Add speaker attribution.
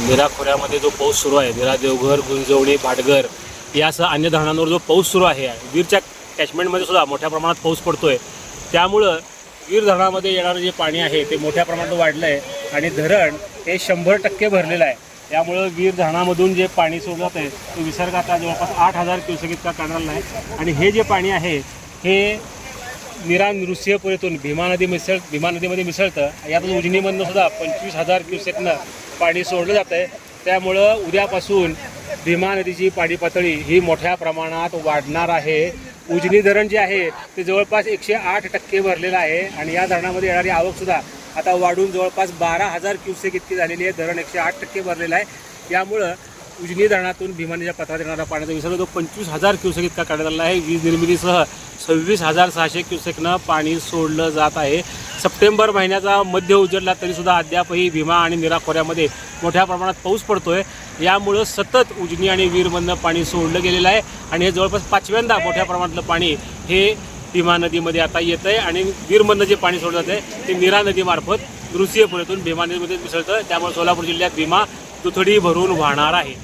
Speaker 1: निरा खोऱ्यामध्ये जो पाऊस सुरू आहे निरा देवघर गुंजवणी भाटघर यासह अन्य धरणांवर जो पाऊस सुरू आहे वीरच्या कॅचमेंटमध्ये सुद्धा मोठ्या प्रमाणात पाऊस पडतोय. त्यामुळं वीर धरणामध्ये येणारं जे पाणी आहे ते मोठ्या प्रमाणात वाढलं आहे आणि धरण हे शंभर टक्के भरलेलं आहे. त्यामुळं वीर धरणामधून जे पाणी सोडलं जात आहे तो विसर्ग आता जवळपास आठ हजार क्युसेक इतका काढणार आहे आणि हे जे पाणी आहे हे निरा नृसिंहपुरीतून भीमा नदी मिसळ भीमा नदीमध्ये मिसळतं. यातून उजनीमधनं सुद्धा पंचवीस हजार क्युसेकनं पाणी सोडलं जातं आहे त्यामुळं उद्यापासून भीमा नदीची पाणी पातळी ही मोठ्या प्रमाणात वाढणार आहे. उजनी धरण जे आहे ते जवळपास एकशे आठ टक्के भरलेलं आहे आणि या धरणामध्ये येणारी आवकसुद्धा आता वाढून जवळपास बारा हजार क्युसेक इतकी झालेली आहे. धरण एकशे आठ टक्के भरलेलं आहे. यामुळं उजनी धरणातून भीमानीच्या पत्रात येणारा पाण्याचा विसर्ग तो पंचवीस हजार क्युसेक इतका काढण्यात आला आहे वीज निर्मितीसह सव्वीस हजार सहाशे क्युसेकनं पाणी सोडलं जात आहे. सप्टेंबर महिन्याचा मध्य उजडला तरीसुद्धा अद्यापही भीमा आणि निरा खोऱ्यामध्ये मोठ्या प्रमाणात पाऊस पडतो आहे यामुळं सतत उजनी आणि वीरमधनं पाणी सोडलं गेलेलं आहे. आणि हे जवळपास पाचव्यांदा मोठ्या प्रमाणातलं पाणी हे भीमा नदीमध्ये आता येतं आहे आणि वीरमधनं जे पाणी सोडलं जातं आहे ते निरा नदीमार्फत नृसिंहपुरीतून भीमा नदीमध्ये मिसळतं त्यामुळे सोलापूर जिल्ह्यात भीमा दुथडी भरून वाहणार आहे.